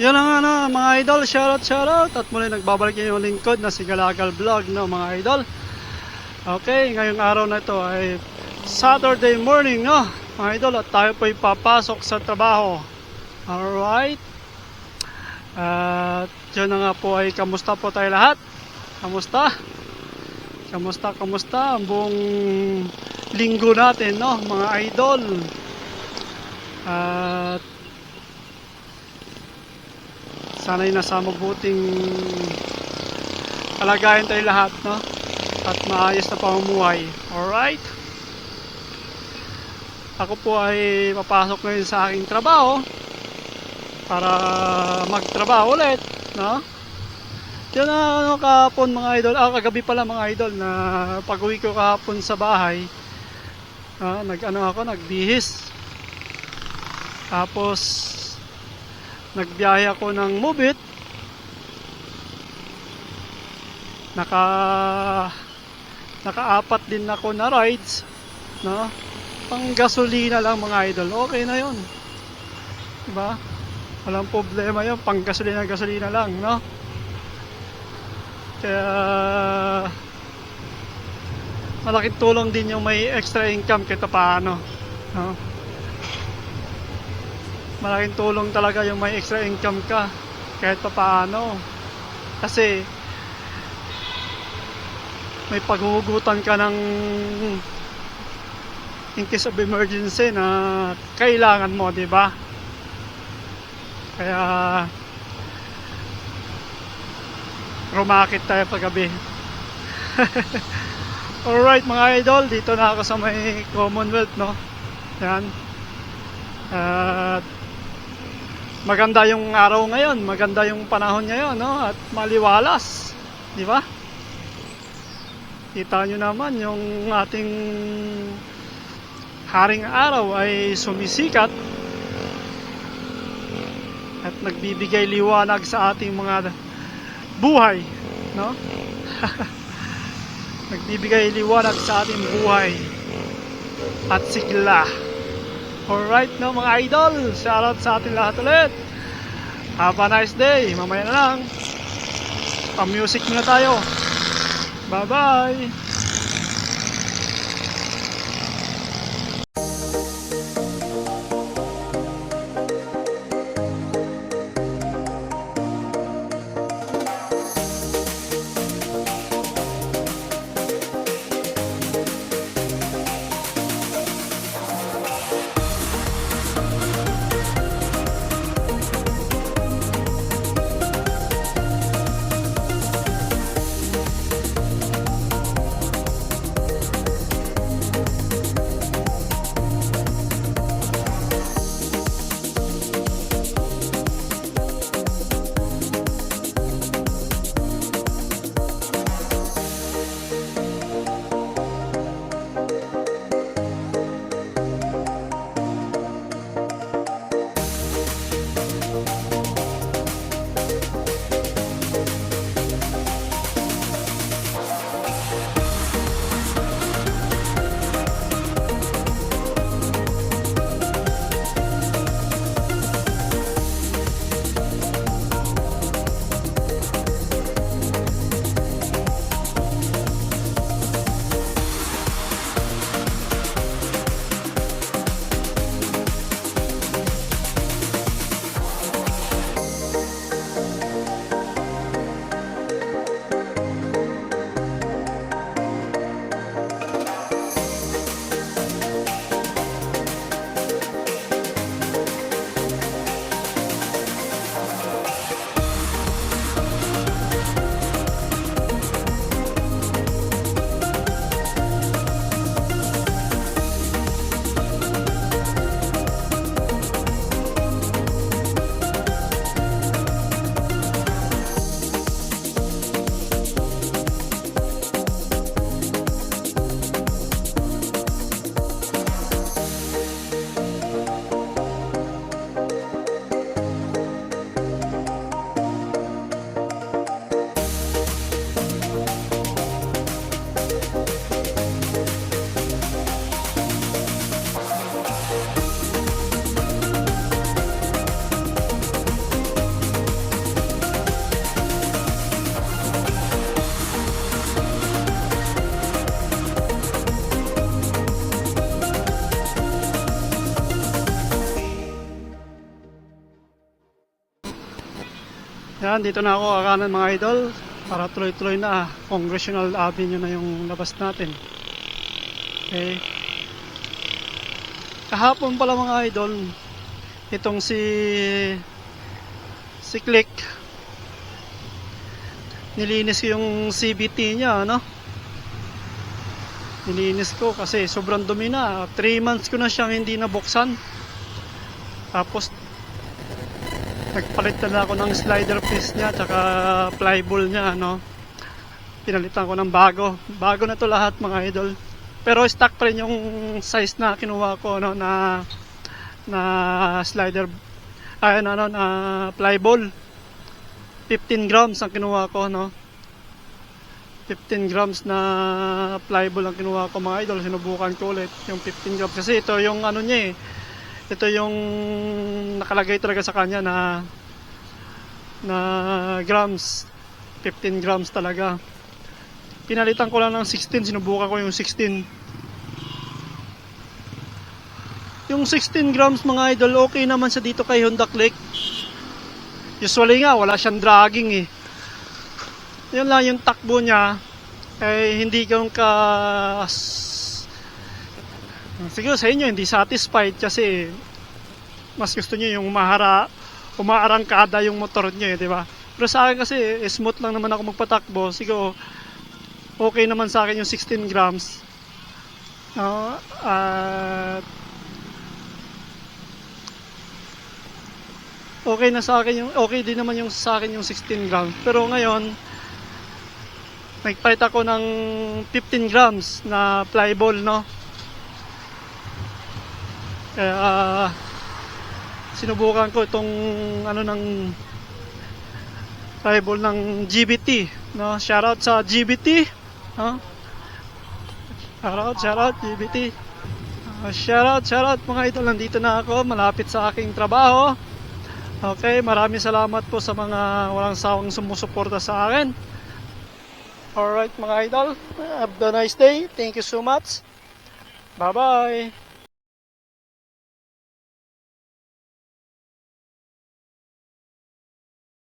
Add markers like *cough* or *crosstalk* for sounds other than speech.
Yan ang ano, mga idol, shoutout, shoutout. At muli nagbabalik yung lingkod na si Galagal Vlog, no, mga idol. Okay, ngayong araw na ito ay Saturday morning, no, mga idol. At tayo po papasok sa trabaho. Alright. At yun na nga po ay kamusta po tayo lahat? Kamusta? Kamusta, kamusta ang buong linggo natin, no, mga idol? At sana'y nasa mabuting kalagayan tayo lahat, no? At maayos na pamumuhay. Alright? Ako po ay papasok ngayon sa aking trabaho para magtrabaho ulit, no? Yan na ano kahapon mga idol, ah kagabi pala mga idol na pag-uwi ko kahapon sa bahay, ah, nag-ano ako, nagbihis. Tapos nagbiyahe ako ng Mubit. Naka nakaapat din ako na rides, no? Pang gasolina lang mga idol. Okay na 'yon. 'Di ba? Walang problema 'yon, pang gasolina gasolina lang, no? Kaya malaking tulong din yung may extra income kita paano, no? Malaking tulong talaga yung may extra income ka kahit pa paano kasi may paghuhugutan ka ng in case of emergency na kailangan mo, di ba? Kaya rumakit tayo paggabi. *laughs* Alright mga idol, dito na ako sa may Commonwealth, no? Yan. At maganda yung araw ngayon, maganda yung panahon ngayon, no? At maliwalas, di ba? Kita nyo naman yung ating haring araw ay sumisikat at nagbibigay liwanag sa ating mga buhay, no? *laughs* nagbibigay liwanag sa ating buhay at sigla. Alright no mga idol, shoutout sa ating lahat ulit. Have a nice day. Mamaya na lang. Pa-music muna tayo. Bye-bye. Yan, dito na ako kakanan mga idol para tuloy-tuloy na Congressional Avenue na yung labas natin. Okay. Kahapon pala mga idol, itong si si Click nilinis ko yung CBT niya, ano? Nilinis ko kasi sobrang dumi na. 3 months ko na siyang hindi nabuksan. Tapos nagpalit na ako ng slider piece niya tsaka flyball niya no pinalitan ko ng bago. Bago na to lahat mga idol. Pero stock pa rin yung size na kinuha ko no na na slider ay ano na flyball. 15 grams ang kinuha ko no 15 grams na flyball ang kinuha ko mga idol. Sinubukan ko ulit yung 15 grams. Kasi ito yung ano niya eh ito yung nakalagay talaga sa kanya na na grams. 15 grams talaga. Pinalitan ko lang ng 16 sinubukan ko yung 16 yung 16 grams mga idol okay naman sa dito kay Honda Click. Usually nga wala siyang dragging eh. Yun lang yung takbo niya. Eh hindi ganun ka siguro sa inyo hindi satisfied kasi mas gusto niyo yung mahara umaarangkada yung motor niyo eh, di ba? Pero sa akin kasi eh, smooth lang naman ako magpatakbo. Siguro okay naman sa akin yung 16 grams. No? At okay na sa akin yung okay din naman yung sa akin yung 16 grams. Pero ngayon nagpalit ako ng 15 grams na flyball, no? Kaya ah, sinubukan ko itong ano ng rival ng GBT no? Shoutout sa GBT no? Shoutout shoutout GBT uh, shoutout shoutout mga idol. Nandito na ako malapit sa aking trabaho. Okay maraming salamat po sa mga walang sawang sumusuporta sa akin. Alright mga idol. Have a nice day. Thank you so much. Bye bye